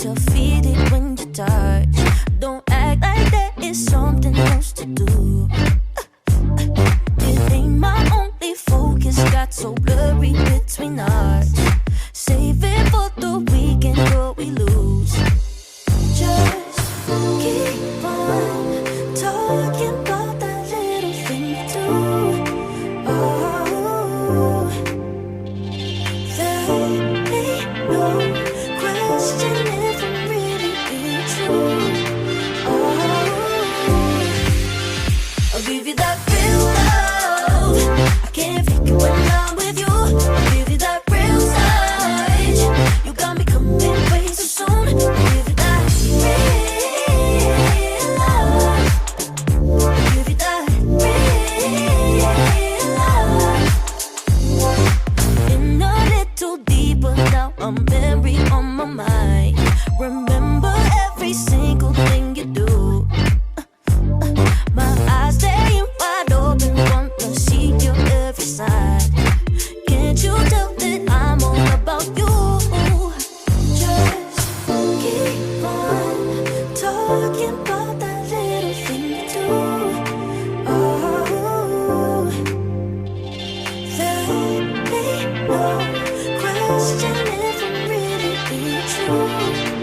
to feed it when you touch. Don't act like there is something else to do. Uh, uh, uh, it ain't my only focus, got so blurry between us. Save it for the weekend. On my mind. Remember every single thing you do. My eyes staying wide open, wanna see you every side. Can't you tell that I'm all about you? Just keep on talking about that little thing you do. Oh, there ain't question Música